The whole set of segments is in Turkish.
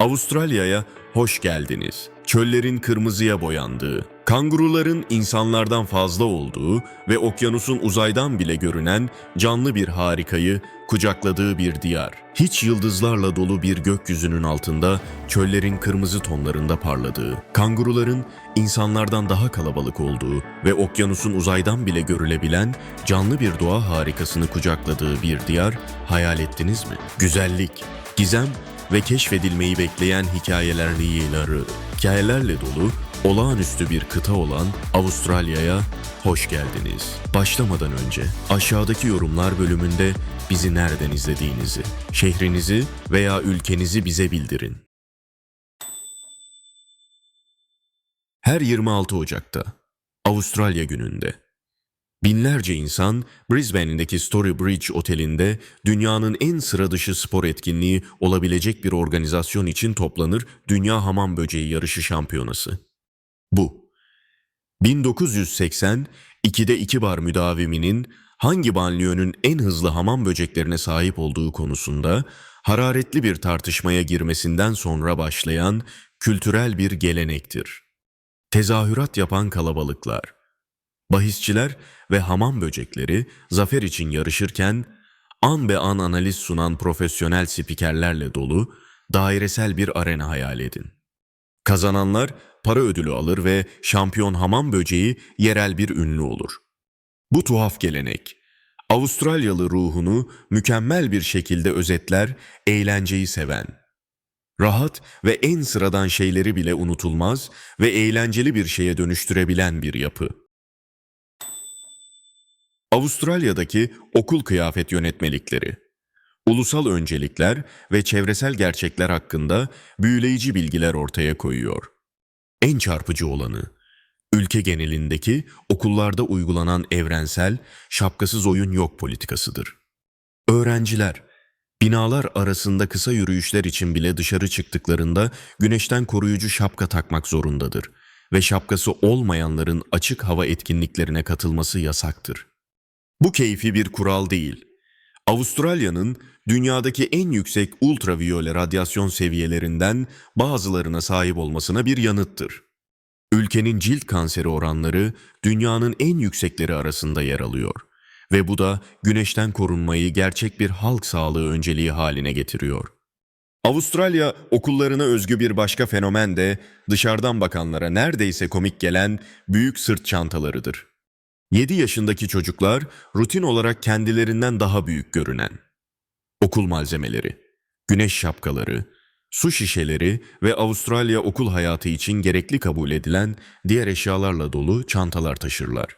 Avustralya'ya hoş geldiniz. Çöllerin kırmızıya boyandığı, kanguruların insanlardan fazla olduğu ve okyanusun uzaydan bile görünen canlı bir harikayı kucakladığı bir diyar. Hiç yıldızlarla dolu bir gökyüzünün altında çöllerin kırmızı tonlarında parladığı, kanguruların insanlardan daha kalabalık olduğu ve okyanusun uzaydan bile görülebilen canlı bir doğa harikasını kucakladığı bir diyar hayal ettiniz mi? Güzellik, gizem ve keşfedilmeyi bekleyen hikayeler yığıları, hikayelerle dolu olağanüstü bir kıta olan Avustralya'ya hoş geldiniz. Başlamadan önce aşağıdaki yorumlar bölümünde bizi nereden izlediğinizi, şehrinizi veya ülkenizi bize bildirin. Her 26 Ocak'ta Avustralya gününde Binlerce insan Brisbane'deki Story Bridge Oteli'nde dünyanın en sıra dışı spor etkinliği olabilecek bir organizasyon için toplanır Dünya Hamam Böceği Yarışı Şampiyonası. Bu. 1980 2'de 2 bar müdaviminin hangi banliyönün en hızlı hamam böceklerine sahip olduğu konusunda hararetli bir tartışmaya girmesinden sonra başlayan kültürel bir gelenektir. Tezahürat yapan kalabalıklar, Bahisçiler ve hamam böcekleri zafer için yarışırken an be an analiz sunan profesyonel spikerlerle dolu dairesel bir arena hayal edin. Kazananlar para ödülü alır ve şampiyon hamam böceği yerel bir ünlü olur. Bu tuhaf gelenek Avustralyalı ruhunu mükemmel bir şekilde özetler, eğlenceyi seven, rahat ve en sıradan şeyleri bile unutulmaz ve eğlenceli bir şeye dönüştürebilen bir yapı. Avustralya'daki okul kıyafet yönetmelikleri, ulusal öncelikler ve çevresel gerçekler hakkında büyüleyici bilgiler ortaya koyuyor. En çarpıcı olanı, ülke genelindeki okullarda uygulanan evrensel, şapkasız oyun yok politikasıdır. Öğrenciler, binalar arasında kısa yürüyüşler için bile dışarı çıktıklarında güneşten koruyucu şapka takmak zorundadır ve şapkası olmayanların açık hava etkinliklerine katılması yasaktır. Bu keyfi bir kural değil. Avustralya'nın dünyadaki en yüksek ultraviyole radyasyon seviyelerinden bazılarına sahip olmasına bir yanıttır. Ülkenin cilt kanseri oranları dünyanın en yüksekleri arasında yer alıyor ve bu da güneşten korunmayı gerçek bir halk sağlığı önceliği haline getiriyor. Avustralya okullarına özgü bir başka fenomen de dışarıdan bakanlara neredeyse komik gelen büyük sırt çantalarıdır. 7 yaşındaki çocuklar rutin olarak kendilerinden daha büyük görünen okul malzemeleri, güneş şapkaları, su şişeleri ve Avustralya okul hayatı için gerekli kabul edilen diğer eşyalarla dolu çantalar taşırlar.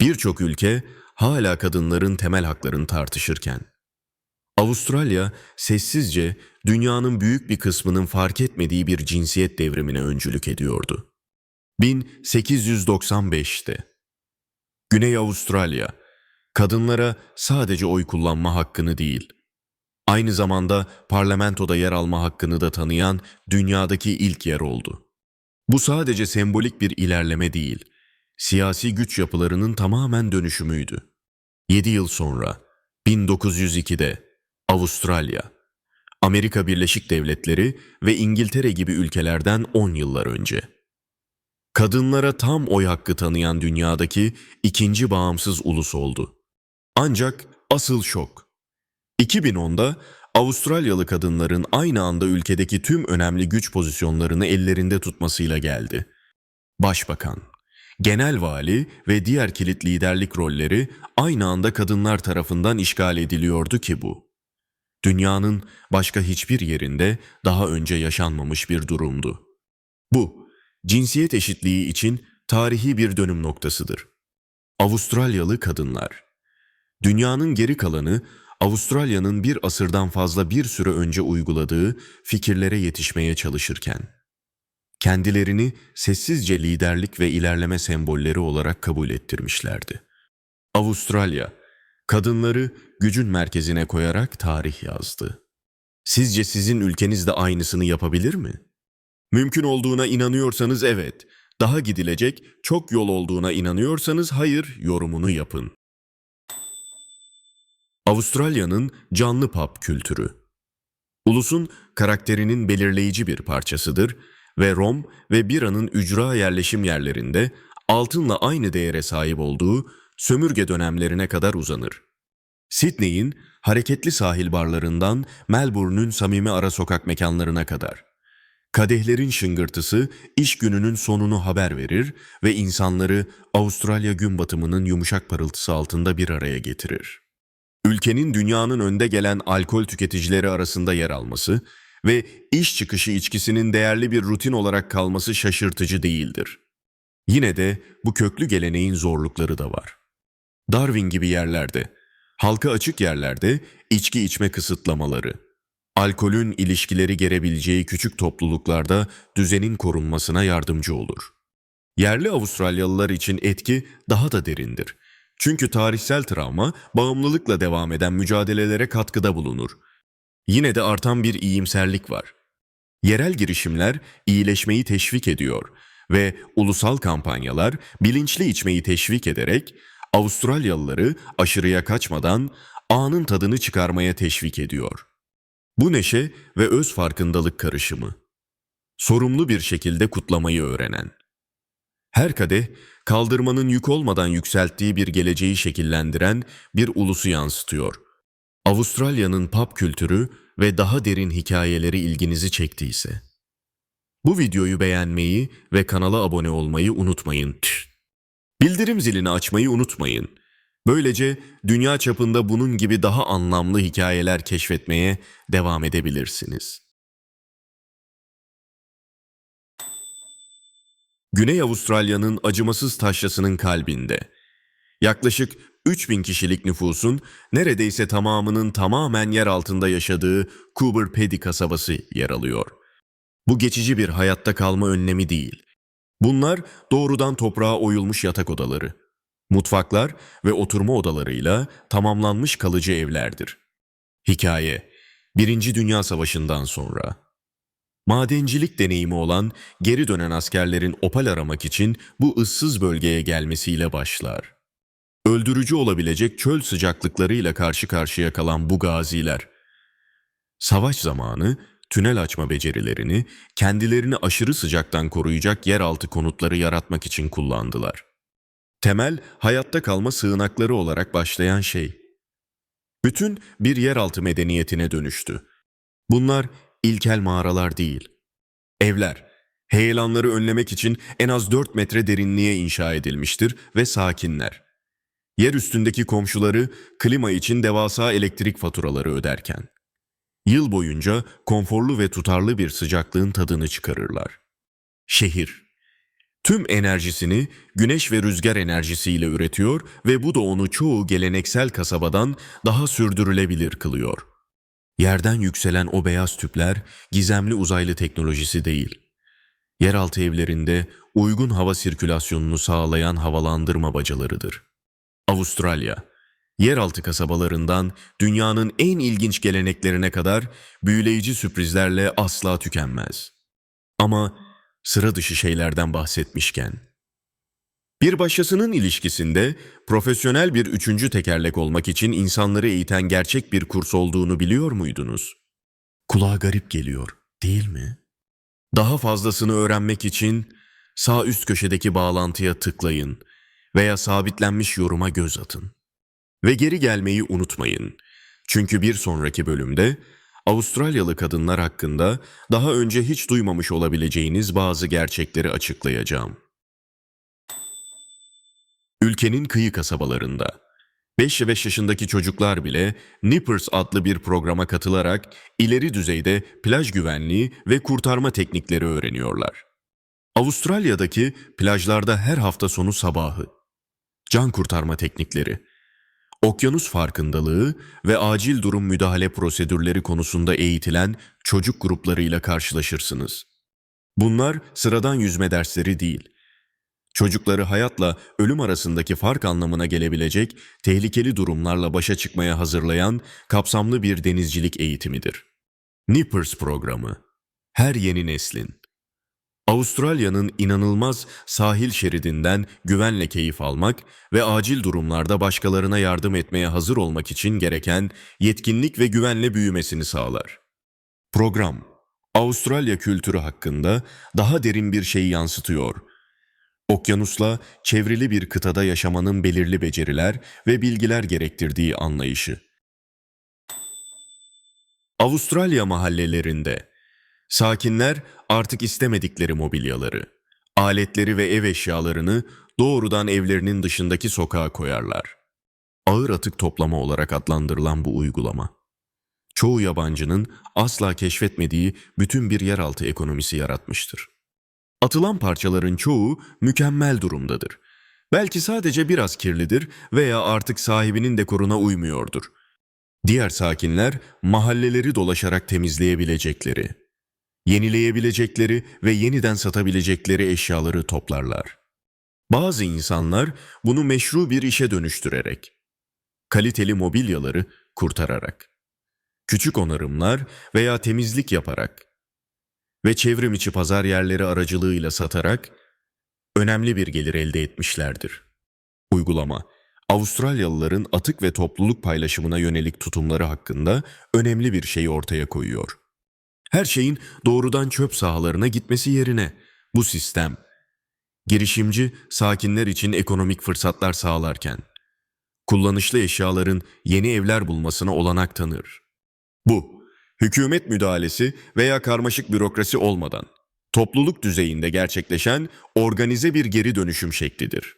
Birçok ülke hala kadınların temel haklarını tartışırken Avustralya sessizce dünyanın büyük bir kısmının fark etmediği bir cinsiyet devrimine öncülük ediyordu. 1895'te Güney Avustralya kadınlara sadece oy kullanma hakkını değil, aynı zamanda parlamentoda yer alma hakkını da tanıyan dünyadaki ilk yer oldu. Bu sadece sembolik bir ilerleme değil, siyasi güç yapılarının tamamen dönüşümüydü. 7 yıl sonra 1902'de Avustralya, Amerika Birleşik Devletleri ve İngiltere gibi ülkelerden 10 yıllar önce kadınlara tam oy hakkı tanıyan dünyadaki ikinci bağımsız ulus oldu. Ancak asıl şok. 2010'da Avustralyalı kadınların aynı anda ülkedeki tüm önemli güç pozisyonlarını ellerinde tutmasıyla geldi. Başbakan, genel vali ve diğer kilit liderlik rolleri aynı anda kadınlar tarafından işgal ediliyordu ki bu. Dünyanın başka hiçbir yerinde daha önce yaşanmamış bir durumdu. Bu, cinsiyet eşitliği için tarihi bir dönüm noktasıdır. Avustralyalı kadınlar Dünyanın geri kalanı Avustralya'nın bir asırdan fazla bir süre önce uyguladığı fikirlere yetişmeye çalışırken kendilerini sessizce liderlik ve ilerleme sembolleri olarak kabul ettirmişlerdi. Avustralya kadınları gücün merkezine koyarak tarih yazdı. Sizce sizin ülkeniz de aynısını yapabilir mi? Mümkün olduğuna inanıyorsanız evet, daha gidilecek çok yol olduğuna inanıyorsanız hayır yorumunu yapın. Avustralya'nın canlı pub kültürü Ulusun karakterinin belirleyici bir parçasıdır ve Rom ve Bira'nın ücra yerleşim yerlerinde altınla aynı değere sahip olduğu sömürge dönemlerine kadar uzanır. Sydney'in hareketli sahil barlarından Melbourne'ün samimi ara sokak mekanlarına kadar. Kadehlerin şıngırtısı iş gününün sonunu haber verir ve insanları Avustralya gün batımının yumuşak parıltısı altında bir araya getirir. Ülkenin dünyanın önde gelen alkol tüketicileri arasında yer alması ve iş çıkışı içkisinin değerli bir rutin olarak kalması şaşırtıcı değildir. Yine de bu köklü geleneğin zorlukları da var. Darwin gibi yerlerde, halka açık yerlerde içki içme kısıtlamaları, alkolün ilişkileri gerebileceği küçük topluluklarda düzenin korunmasına yardımcı olur. Yerli Avustralyalılar için etki daha da derindir. Çünkü tarihsel travma bağımlılıkla devam eden mücadelelere katkıda bulunur. Yine de artan bir iyimserlik var. Yerel girişimler iyileşmeyi teşvik ediyor ve ulusal kampanyalar bilinçli içmeyi teşvik ederek Avustralyalıları aşırıya kaçmadan anın tadını çıkarmaya teşvik ediyor. Bu neşe ve öz farkındalık karışımı. Sorumlu bir şekilde kutlamayı öğrenen. Her kadeh, kaldırmanın yük olmadan yükselttiği bir geleceği şekillendiren bir ulusu yansıtıyor. Avustralya'nın pub kültürü ve daha derin hikayeleri ilginizi çektiyse. Bu videoyu beğenmeyi ve kanala abone olmayı unutmayın. Bildirim zilini açmayı unutmayın. Böylece dünya çapında bunun gibi daha anlamlı hikayeler keşfetmeye devam edebilirsiniz. Güney Avustralya'nın acımasız taşrasının kalbinde. Yaklaşık 3000 kişilik nüfusun neredeyse tamamının tamamen yer altında yaşadığı Coober Pedy kasabası yer alıyor. Bu geçici bir hayatta kalma önlemi değil. Bunlar doğrudan toprağa oyulmuş yatak odaları. Mutfaklar ve oturma odalarıyla tamamlanmış kalıcı evlerdir. Hikaye, Birinci Dünya Savaşı'ndan sonra. Madencilik deneyimi olan geri dönen askerlerin opal aramak için bu ıssız bölgeye gelmesiyle başlar. Öldürücü olabilecek çöl sıcaklıklarıyla karşı karşıya kalan bu gaziler, savaş zamanı tünel açma becerilerini kendilerini aşırı sıcaktan koruyacak yeraltı konutları yaratmak için kullandılar. Temel hayatta kalma sığınakları olarak başlayan şey. Bütün bir yeraltı medeniyetine dönüştü. Bunlar ilkel mağaralar değil. Evler, heyelanları önlemek için en az 4 metre derinliğe inşa edilmiştir ve sakinler. Yer üstündeki komşuları klima için devasa elektrik faturaları öderken. Yıl boyunca konforlu ve tutarlı bir sıcaklığın tadını çıkarırlar. Şehir, Tüm enerjisini güneş ve rüzgar enerjisiyle üretiyor ve bu da onu çoğu geleneksel kasabadan daha sürdürülebilir kılıyor. Yerden yükselen o beyaz tüpler gizemli uzaylı teknolojisi değil. Yeraltı evlerinde uygun hava sirkülasyonunu sağlayan havalandırma bacalarıdır. Avustralya, yeraltı kasabalarından dünyanın en ilginç geleneklerine kadar büyüleyici sürprizlerle asla tükenmez. Ama sıra dışı şeylerden bahsetmişken. Bir başkasının ilişkisinde profesyonel bir üçüncü tekerlek olmak için insanları eğiten gerçek bir kurs olduğunu biliyor muydunuz? Kulağa garip geliyor, değil mi? Daha fazlasını öğrenmek için sağ üst köşedeki bağlantıya tıklayın veya sabitlenmiş yoruma göz atın. Ve geri gelmeyi unutmayın. Çünkü bir sonraki bölümde Avustralyalı kadınlar hakkında daha önce hiç duymamış olabileceğiniz bazı gerçekleri açıklayacağım. Ülkenin kıyı kasabalarında 5 ve 5 yaşındaki çocuklar bile Nippers adlı bir programa katılarak ileri düzeyde plaj güvenliği ve kurtarma teknikleri öğreniyorlar. Avustralya'daki plajlarda her hafta sonu sabahı can kurtarma teknikleri okyanus farkındalığı ve acil durum müdahale prosedürleri konusunda eğitilen çocuk gruplarıyla karşılaşırsınız. Bunlar sıradan yüzme dersleri değil. Çocukları hayatla ölüm arasındaki fark anlamına gelebilecek tehlikeli durumlarla başa çıkmaya hazırlayan kapsamlı bir denizcilik eğitimidir. Nippers programı. Her yeni neslin. Avustralya'nın inanılmaz sahil şeridinden güvenle keyif almak ve acil durumlarda başkalarına yardım etmeye hazır olmak için gereken yetkinlik ve güvenle büyümesini sağlar. Program, Avustralya kültürü hakkında daha derin bir şey yansıtıyor. Okyanusla çevrili bir kıtada yaşamanın belirli beceriler ve bilgiler gerektirdiği anlayışı. Avustralya mahallelerinde sakinler artık istemedikleri mobilyaları, aletleri ve ev eşyalarını doğrudan evlerinin dışındaki sokağa koyarlar. Ağır atık toplama olarak adlandırılan bu uygulama, çoğu yabancının asla keşfetmediği bütün bir yeraltı ekonomisi yaratmıştır. Atılan parçaların çoğu mükemmel durumdadır. Belki sadece biraz kirlidir veya artık sahibinin dekoruna uymuyordur. Diğer sakinler mahalleleri dolaşarak temizleyebilecekleri, yenileyebilecekleri ve yeniden satabilecekleri eşyaları toplarlar. Bazı insanlar bunu meşru bir işe dönüştürerek, kaliteli mobilyaları kurtararak, küçük onarımlar veya temizlik yaparak ve çevrim içi pazar yerleri aracılığıyla satarak önemli bir gelir elde etmişlerdir. Uygulama, Avustralyalıların atık ve topluluk paylaşımına yönelik tutumları hakkında önemli bir şey ortaya koyuyor. Her şeyin doğrudan çöp sahalarına gitmesi yerine bu sistem, girişimci sakinler için ekonomik fırsatlar sağlarken, kullanışlı eşyaların yeni evler bulmasına olanak tanır. Bu, hükümet müdahalesi veya karmaşık bürokrasi olmadan, topluluk düzeyinde gerçekleşen organize bir geri dönüşüm şeklidir.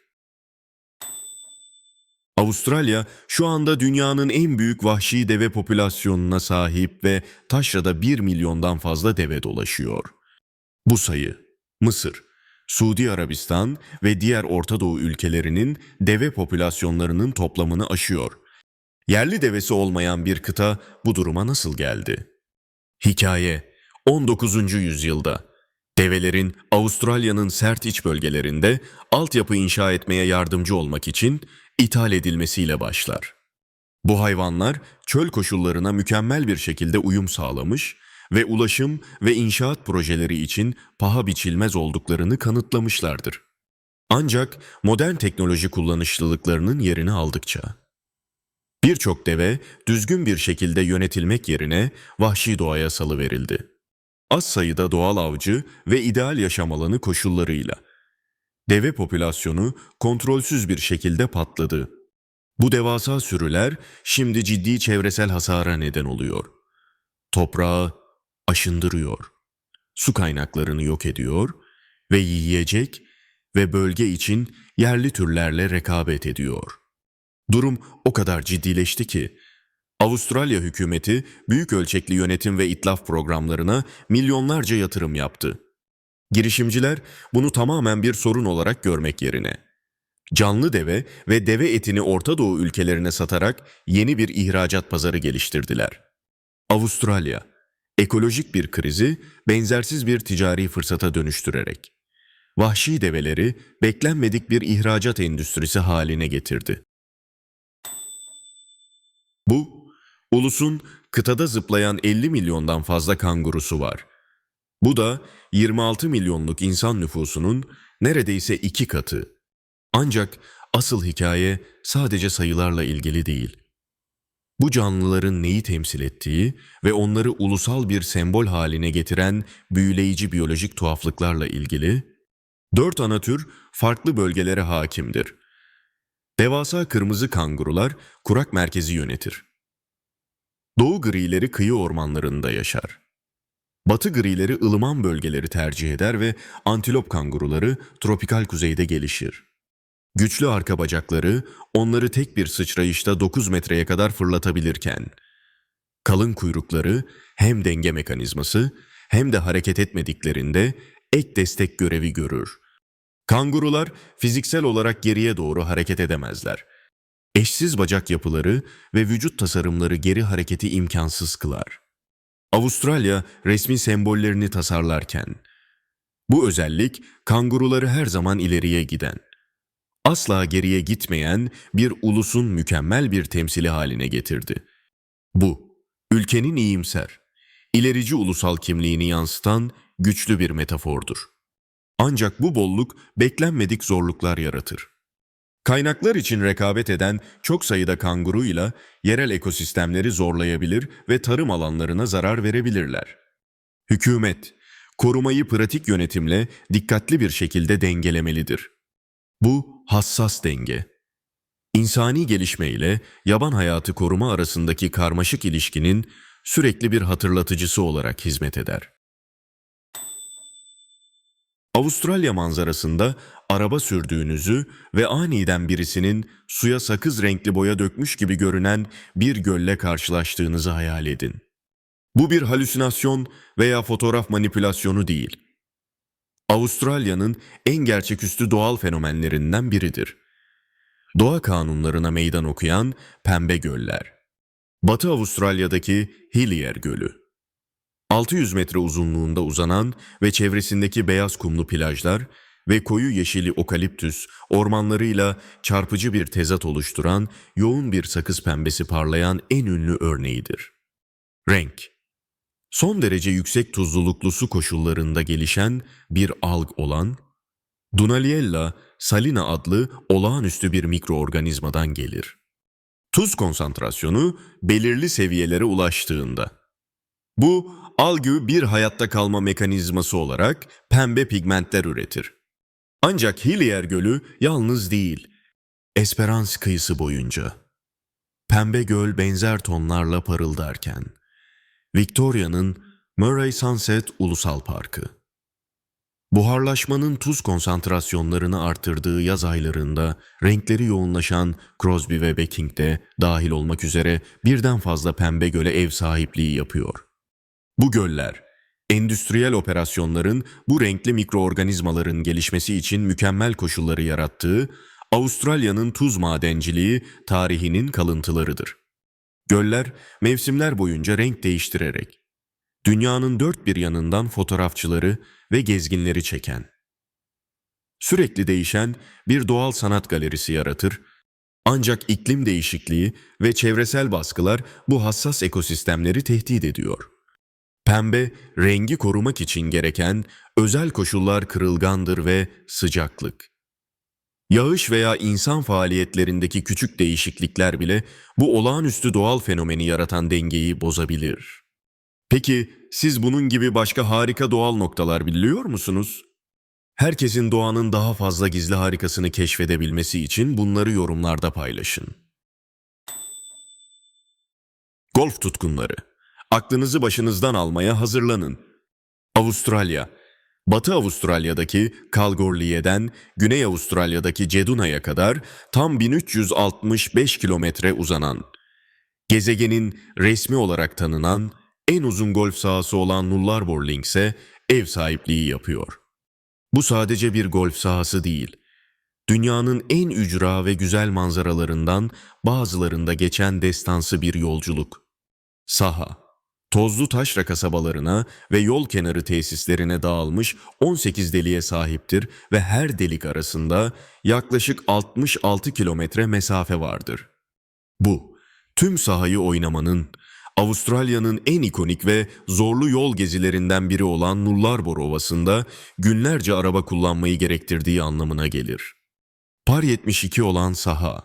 Avustralya şu anda dünyanın en büyük vahşi deve popülasyonuna sahip ve taşrada 1 milyondan fazla deve dolaşıyor. Bu sayı Mısır, Suudi Arabistan ve diğer Orta Doğu ülkelerinin deve popülasyonlarının toplamını aşıyor. Yerli devesi olmayan bir kıta bu duruma nasıl geldi? Hikaye 19. yüzyılda develerin Avustralya'nın sert iç bölgelerinde altyapı inşa etmeye yardımcı olmak için ithal edilmesiyle başlar. Bu hayvanlar çöl koşullarına mükemmel bir şekilde uyum sağlamış ve ulaşım ve inşaat projeleri için paha biçilmez olduklarını kanıtlamışlardır. Ancak modern teknoloji kullanışlılıklarının yerini aldıkça birçok deve düzgün bir şekilde yönetilmek yerine vahşi doğaya salıverildi. Az sayıda doğal avcı ve ideal yaşam alanı koşullarıyla deve popülasyonu kontrolsüz bir şekilde patladı. Bu devasa sürüler şimdi ciddi çevresel hasara neden oluyor. Toprağı aşındırıyor, su kaynaklarını yok ediyor ve yiyecek ve bölge için yerli türlerle rekabet ediyor. Durum o kadar ciddileşti ki Avustralya hükümeti büyük ölçekli yönetim ve itlaf programlarına milyonlarca yatırım yaptı. Girişimciler bunu tamamen bir sorun olarak görmek yerine canlı deve ve deve etini Orta Doğu ülkelerine satarak yeni bir ihracat pazarı geliştirdiler. Avustralya ekolojik bir krizi benzersiz bir ticari fırsata dönüştürerek vahşi develeri beklenmedik bir ihracat endüstrisi haline getirdi. Bu, ulusun kıtada zıplayan 50 milyondan fazla kangurusu var. Bu da 26 milyonluk insan nüfusunun neredeyse iki katı. Ancak asıl hikaye sadece sayılarla ilgili değil. Bu canlıların neyi temsil ettiği ve onları ulusal bir sembol haline getiren büyüleyici biyolojik tuhaflıklarla ilgili, dört ana tür farklı bölgelere hakimdir. Devasa kırmızı kangurular kurak merkezi yönetir. Doğu grileri kıyı ormanlarında yaşar. Batı grileri ılıman bölgeleri tercih eder ve antilop kanguruları tropikal kuzeyde gelişir. Güçlü arka bacakları onları tek bir sıçrayışta 9 metreye kadar fırlatabilirken, kalın kuyrukları hem denge mekanizması hem de hareket etmediklerinde ek destek görevi görür. Kangurular fiziksel olarak geriye doğru hareket edemezler. Eşsiz bacak yapıları ve vücut tasarımları geri hareketi imkansız kılar. Avustralya resmi sembollerini tasarlarken, bu özellik kanguruları her zaman ileriye giden, asla geriye gitmeyen bir ulusun mükemmel bir temsili haline getirdi. Bu, ülkenin iyimser, ilerici ulusal kimliğini yansıtan güçlü bir metafordur. Ancak bu bolluk beklenmedik zorluklar yaratır. Kaynaklar için rekabet eden çok sayıda kanguruyla yerel ekosistemleri zorlayabilir ve tarım alanlarına zarar verebilirler. Hükümet, korumayı pratik yönetimle dikkatli bir şekilde dengelemelidir. Bu hassas denge. İnsani gelişme ile yaban hayatı koruma arasındaki karmaşık ilişkinin sürekli bir hatırlatıcısı olarak hizmet eder. Avustralya manzarasında araba sürdüğünüzü ve aniden birisinin suya sakız renkli boya dökmüş gibi görünen bir gölle karşılaştığınızı hayal edin. Bu bir halüsinasyon veya fotoğraf manipülasyonu değil. Avustralya'nın en gerçeküstü doğal fenomenlerinden biridir. Doğa kanunlarına meydan okuyan pembe göller. Batı Avustralya'daki Hillier Gölü. 600 metre uzunluğunda uzanan ve çevresindeki beyaz kumlu plajlar ve koyu yeşili okaliptüs ormanlarıyla çarpıcı bir tezat oluşturan yoğun bir sakız pembesi parlayan en ünlü örneğidir. Renk Son derece yüksek tuzluluklu su koşullarında gelişen bir alg olan Dunaliella salina adlı olağanüstü bir mikroorganizmadan gelir. Tuz konsantrasyonu belirli seviyelere ulaştığında bu algı bir hayatta kalma mekanizması olarak pembe pigmentler üretir. Ancak Hillier Gölü yalnız değil. Esperans kıyısı boyunca. Pembe göl benzer tonlarla parıldarken. Victoria'nın Murray Sunset Ulusal Parkı. Buharlaşmanın tuz konsantrasyonlarını artırdığı yaz aylarında renkleri yoğunlaşan Crosby ve Becking de dahil olmak üzere birden fazla pembe göle ev sahipliği yapıyor. Bu göller, endüstriyel operasyonların bu renkli mikroorganizmaların gelişmesi için mükemmel koşulları yarattığı Avustralya'nın tuz madenciliği tarihinin kalıntılarıdır. Göller mevsimler boyunca renk değiştirerek dünyanın dört bir yanından fotoğrafçıları ve gezginleri çeken, sürekli değişen bir doğal sanat galerisi yaratır ancak iklim değişikliği ve çevresel baskılar bu hassas ekosistemleri tehdit ediyor. Pembe, rengi korumak için gereken özel koşullar kırılgandır ve sıcaklık. Yağış veya insan faaliyetlerindeki küçük değişiklikler bile bu olağanüstü doğal fenomeni yaratan dengeyi bozabilir. Peki siz bunun gibi başka harika doğal noktalar biliyor musunuz? Herkesin doğanın daha fazla gizli harikasını keşfedebilmesi için bunları yorumlarda paylaşın. Golf tutkunları, aklınızı başınızdan almaya hazırlanın. Avustralya, Batı Avustralya'daki Kalgoorlie'den Güney Avustralya'daki Ceduna'ya kadar tam 1365 kilometre uzanan, gezegenin resmi olarak tanınan en uzun golf sahası olan Nullarbor Links'e ev sahipliği yapıyor. Bu sadece bir golf sahası değil, dünyanın en ücra ve güzel manzaralarından bazılarında geçen destansı bir yolculuk. Saha, tozlu taşra kasabalarına ve yol kenarı tesislerine dağılmış 18 deliğe sahiptir ve her delik arasında yaklaşık 66 kilometre mesafe vardır. Bu, tüm sahayı oynamanın, Avustralya'nın en ikonik ve zorlu yol gezilerinden biri olan Nullarbor Ovası'nda günlerce araba kullanmayı gerektirdiği anlamına gelir. Par 72 olan saha,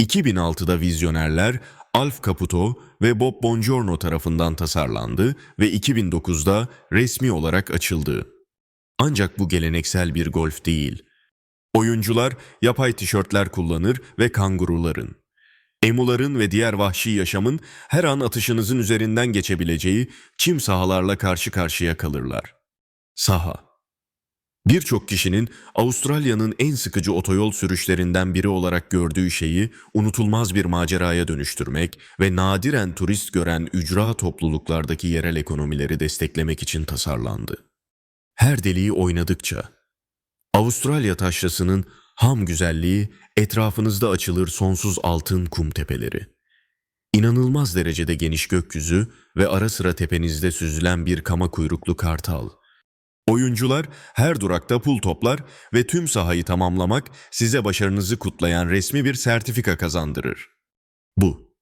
2006'da vizyonerler Alf Caputo ve Bob Bongiorno tarafından tasarlandı ve 2009'da resmi olarak açıldı. Ancak bu geleneksel bir golf değil. Oyuncular yapay tişörtler kullanır ve kanguruların, emuların ve diğer vahşi yaşamın her an atışınızın üzerinden geçebileceği çim sahalarla karşı karşıya kalırlar. Saha Birçok kişinin Avustralya'nın en sıkıcı otoyol sürüşlerinden biri olarak gördüğü şeyi unutulmaz bir maceraya dönüştürmek ve nadiren turist gören ücra topluluklardaki yerel ekonomileri desteklemek için tasarlandı. Her deliği oynadıkça Avustralya taşrasının ham güzelliği etrafınızda açılır sonsuz altın kum tepeleri. İnanılmaz derecede geniş gökyüzü ve ara sıra tepenizde süzülen bir kama kuyruklu kartal. Oyuncular her durakta pul toplar ve tüm sahayı tamamlamak size başarınızı kutlayan resmi bir sertifika kazandırır. Bu.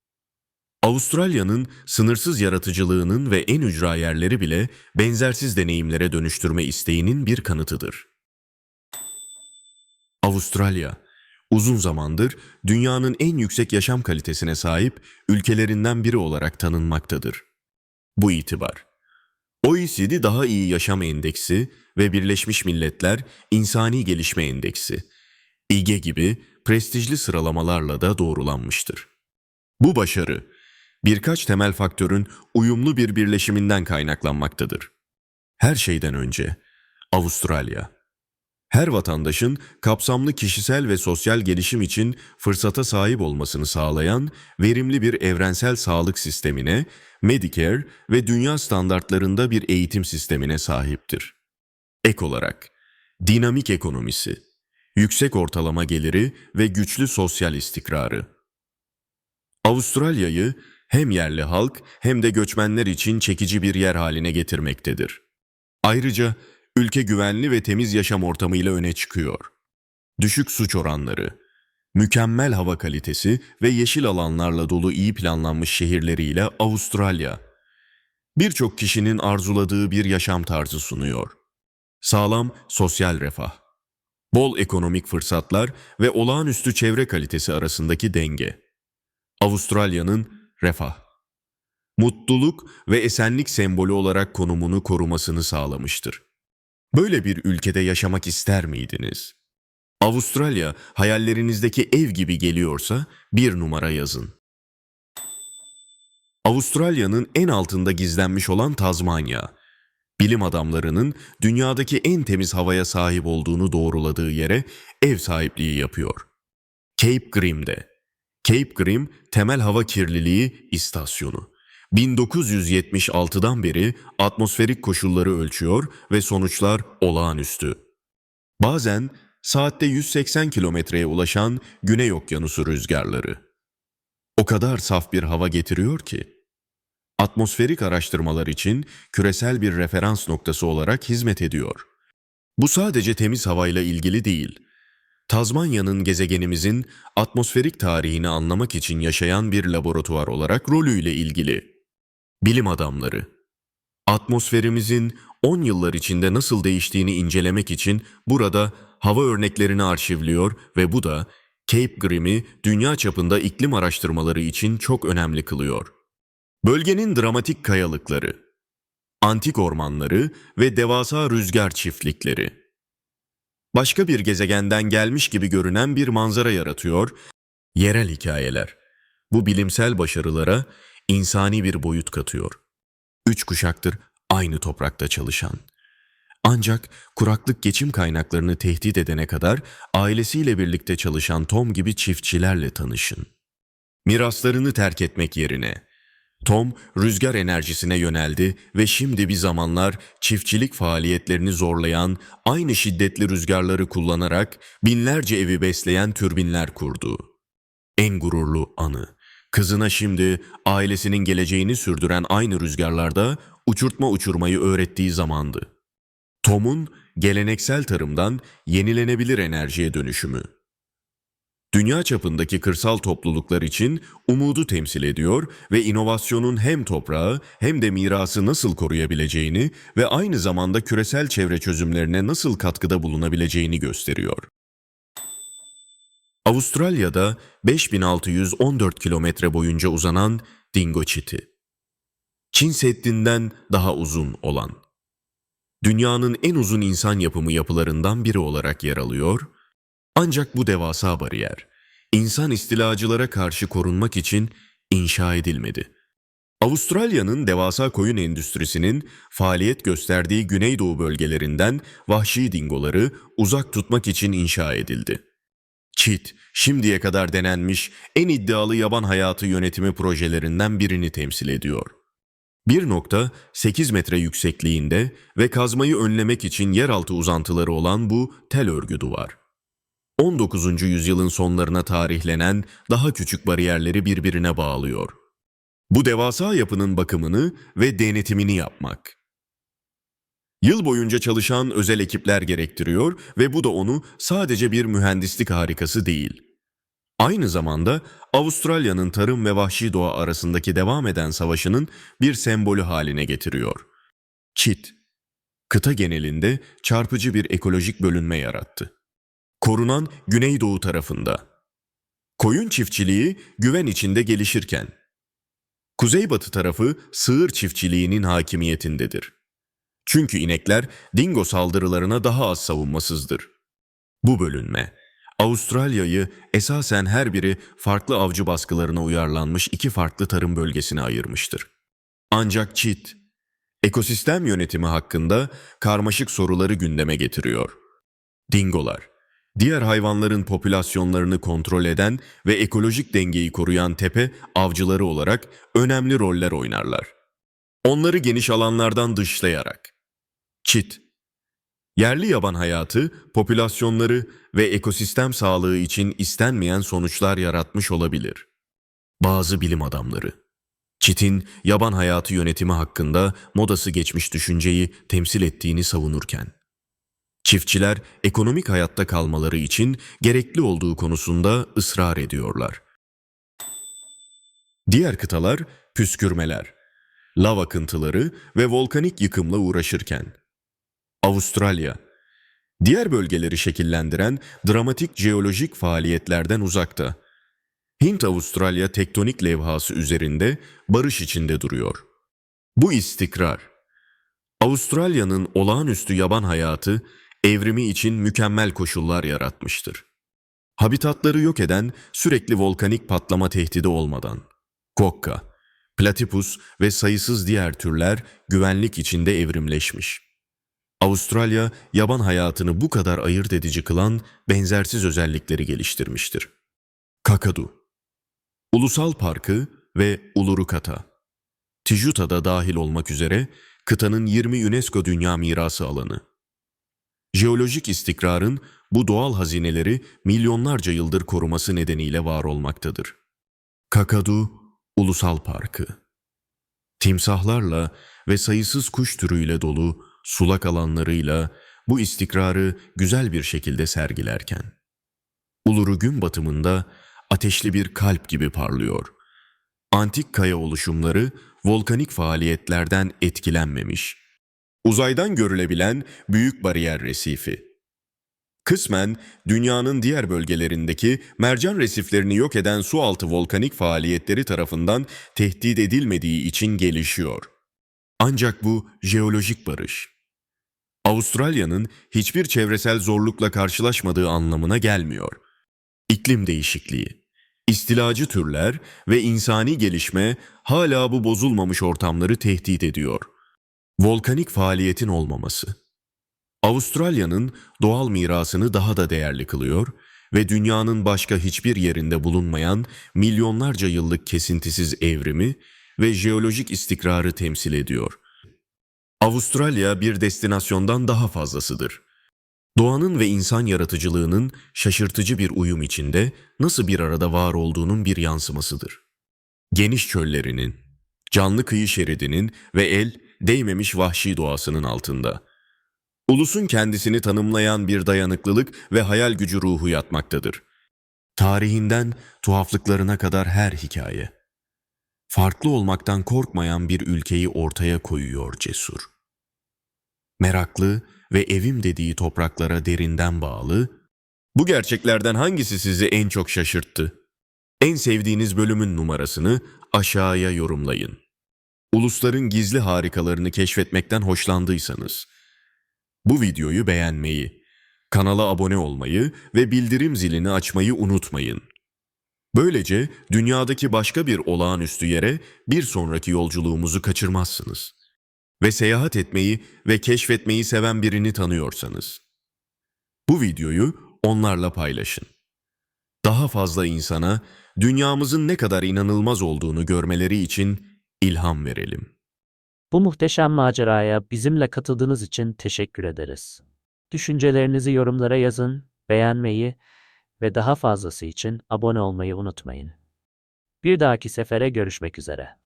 Avustralya'nın sınırsız yaratıcılığının ve en ücra yerleri bile benzersiz deneyimlere dönüştürme isteğinin bir kanıtıdır. Avustralya, uzun zamandır dünyanın en yüksek yaşam kalitesine sahip ülkelerinden biri olarak tanınmaktadır. Bu itibar, OECD Daha İyi Yaşam Endeksi ve Birleşmiş Milletler İnsani Gelişme Endeksi, İGE gibi prestijli sıralamalarla da doğrulanmıştır. Bu başarı, birkaç temel faktörün uyumlu bir birleşiminden kaynaklanmaktadır. Her şeyden önce Avustralya. Her vatandaşın kapsamlı kişisel ve sosyal gelişim için fırsata sahip olmasını sağlayan verimli bir evrensel sağlık sistemine, Medicare ve dünya standartlarında bir eğitim sistemine sahiptir. Ek olarak, dinamik ekonomisi, yüksek ortalama geliri ve güçlü sosyal istikrarı. Avustralya'yı hem yerli halk hem de göçmenler için çekici bir yer haline getirmektedir. Ayrıca ülke güvenli ve temiz yaşam ortamıyla öne çıkıyor. Düşük suç oranları, mükemmel hava kalitesi ve yeşil alanlarla dolu iyi planlanmış şehirleriyle Avustralya, birçok kişinin arzuladığı bir yaşam tarzı sunuyor. Sağlam sosyal refah, bol ekonomik fırsatlar ve olağanüstü çevre kalitesi arasındaki denge. Avustralya'nın refah, mutluluk ve esenlik sembolü olarak konumunu korumasını sağlamıştır. Böyle bir ülkede yaşamak ister miydiniz? Avustralya hayallerinizdeki ev gibi geliyorsa bir numara yazın. Avustralya'nın en altında gizlenmiş olan Tazmanya, bilim adamlarının dünyadaki en temiz havaya sahip olduğunu doğruladığı yere ev sahipliği yapıyor. Cape Grim'de. Cape Grim Temel Hava Kirliliği İstasyonu. 1976'dan beri atmosferik koşulları ölçüyor ve sonuçlar olağanüstü. Bazen saatte 180 kilometreye ulaşan Güney Okyanusu rüzgarları. O kadar saf bir hava getiriyor ki, atmosferik araştırmalar için küresel bir referans noktası olarak hizmet ediyor. Bu sadece temiz havayla ilgili değil, Tazmanya'nın gezegenimizin atmosferik tarihini anlamak için yaşayan bir laboratuvar olarak rolüyle ilgili. Bilim adamları, atmosferimizin 10 yıllar içinde nasıl değiştiğini incelemek için burada hava örneklerini arşivliyor ve bu da Cape Grim'i dünya çapında iklim araştırmaları için çok önemli kılıyor. Bölgenin dramatik kayalıkları, antik ormanları ve devasa rüzgar çiftlikleri başka bir gezegenden gelmiş gibi görünen bir manzara yaratıyor, yerel hikayeler. Bu bilimsel başarılara insani bir boyut katıyor. Üç kuşaktır aynı toprakta çalışan. Ancak kuraklık geçim kaynaklarını tehdit edene kadar ailesiyle birlikte çalışan Tom gibi çiftçilerle tanışın. Miraslarını terk etmek yerine Tom rüzgar enerjisine yöneldi ve şimdi bir zamanlar çiftçilik faaliyetlerini zorlayan aynı şiddetli rüzgarları kullanarak binlerce evi besleyen türbinler kurdu. En gururlu anı. Kızına şimdi ailesinin geleceğini sürdüren aynı rüzgarlarda uçurtma uçurmayı öğrettiği zamandı. Tom'un geleneksel tarımdan yenilenebilir enerjiye dönüşümü. Dünya çapındaki kırsal topluluklar için umudu temsil ediyor ve inovasyonun hem toprağı hem de mirası nasıl koruyabileceğini ve aynı zamanda küresel çevre çözümlerine nasıl katkıda bulunabileceğini gösteriyor. Avustralya'da 5614 kilometre boyunca uzanan Dingo Çiti. Çin Seddi'nden daha uzun olan. Dünyanın en uzun insan yapımı yapılarından biri olarak yer alıyor ancak bu devasa bariyer, insan istilacılara karşı korunmak için inşa edilmedi. Avustralya'nın devasa koyun endüstrisinin faaliyet gösterdiği Güneydoğu bölgelerinden vahşi dingoları uzak tutmak için inşa edildi. Çit, şimdiye kadar denenmiş en iddialı yaban hayatı yönetimi projelerinden birini temsil ediyor. 1.8 metre yüksekliğinde ve kazmayı önlemek için yeraltı uzantıları olan bu tel örgü duvar. 19. yüzyılın sonlarına tarihlenen daha küçük bariyerleri birbirine bağlıyor. Bu devasa yapının bakımını ve denetimini yapmak. Yıl boyunca çalışan özel ekipler gerektiriyor ve bu da onu sadece bir mühendislik harikası değil. Aynı zamanda Avustralya'nın tarım ve vahşi doğa arasındaki devam eden savaşının bir sembolü haline getiriyor. Çit, kıta genelinde çarpıcı bir ekolojik bölünme yarattı korunan Güneydoğu tarafında. Koyun çiftçiliği güven içinde gelişirken, kuzeybatı tarafı sığır çiftçiliğinin hakimiyetindedir. Çünkü inekler dingo saldırılarına daha az savunmasızdır. Bu bölünme, Avustralya'yı esasen her biri farklı avcı baskılarına uyarlanmış iki farklı tarım bölgesine ayırmıştır. Ancak çit, ekosistem yönetimi hakkında karmaşık soruları gündeme getiriyor. Dingolar, diğer hayvanların popülasyonlarını kontrol eden ve ekolojik dengeyi koruyan tepe avcıları olarak önemli roller oynarlar. Onları geniş alanlardan dışlayarak. Çit, yerli yaban hayatı, popülasyonları ve ekosistem sağlığı için istenmeyen sonuçlar yaratmış olabilir. Bazı bilim adamları, çitin yaban hayatı yönetimi hakkında modası geçmiş düşünceyi temsil ettiğini savunurken, çiftçiler ekonomik hayatta kalmaları için gerekli olduğu konusunda ısrar ediyorlar. Diğer kıtalar püskürmeler, lav akıntıları ve volkanik yıkımla uğraşırken, Avustralya, diğer bölgeleri şekillendiren dramatik jeolojik faaliyetlerden uzakta. Hint-Avustralya tektonik levhası üzerinde barış içinde duruyor. Bu istikrar, Avustralya'nın olağanüstü yaban hayatı evrimi için mükemmel koşullar yaratmıştır. Habitatları yok eden sürekli volkanik patlama tehdidi olmadan, kokka, platipus ve sayısız diğer türler güvenlik içinde evrimleşmiş. Avustralya, yaban hayatını bu kadar ayırt edici kılan benzersiz özellikleri geliştirmiştir. Kakadu Ulusal Parkı ve Ulurukata Tijuta'da dahil olmak üzere kıtanın 20 UNESCO Dünya Mirası alanı. Jeolojik istikrarın bu doğal hazineleri milyonlarca yıldır koruması nedeniyle var olmaktadır. Kakadu Ulusal Parkı Timsahlarla ve sayısız kuş türüyle dolu sulak alanlarıyla bu istikrarı güzel bir şekilde sergilerken. Uluru gün batımında ateşli bir kalp gibi parlıyor. Antik kaya oluşumları volkanik faaliyetlerden etkilenmemiş. Uzaydan görülebilen büyük bariyer resifi. Kısmen dünyanın diğer bölgelerindeki mercan resiflerini yok eden sualtı volkanik faaliyetleri tarafından tehdit edilmediği için gelişiyor. Ancak bu jeolojik barış. Avustralya'nın hiçbir çevresel zorlukla karşılaşmadığı anlamına gelmiyor. İklim değişikliği, istilacı türler ve insani gelişme hala bu bozulmamış ortamları tehdit ediyor. Volkanik faaliyetin olmaması. Avustralya'nın doğal mirasını daha da değerli kılıyor ve dünyanın başka hiçbir yerinde bulunmayan milyonlarca yıllık kesintisiz evrimi ve jeolojik istikrarı temsil ediyor. Avustralya bir destinasyondan daha fazlasıdır. Doğanın ve insan yaratıcılığının şaşırtıcı bir uyum içinde nasıl bir arada var olduğunun bir yansımasıdır. Geniş çöllerinin, canlı kıyı şeridinin ve el değmemiş vahşi doğasının altında. Ulusun kendisini tanımlayan bir dayanıklılık ve hayal gücü ruhu yatmaktadır. Tarihinden tuhaflıklarına kadar her hikaye. Farklı olmaktan korkmayan bir ülkeyi ortaya koyuyor cesur. Meraklı ve evim dediği topraklara derinden bağlı, bu gerçeklerden hangisi sizi en çok şaşırttı? En sevdiğiniz bölümün numarasını aşağıya yorumlayın. Ulusların gizli harikalarını keşfetmekten hoşlandıysanız, bu videoyu beğenmeyi, kanala abone olmayı ve bildirim zilini açmayı unutmayın. Böylece dünyadaki başka bir olağanüstü yere bir sonraki yolculuğumuzu kaçırmazsınız. Ve seyahat etmeyi ve keşfetmeyi seven birini tanıyorsanız. Bu videoyu onlarla paylaşın. Daha fazla insana dünyamızın ne kadar inanılmaz olduğunu görmeleri için ilham verelim. Bu muhteşem maceraya bizimle katıldığınız için teşekkür ederiz. Düşüncelerinizi yorumlara yazın, beğenmeyi ve daha fazlası için abone olmayı unutmayın. Bir dahaki sefere görüşmek üzere.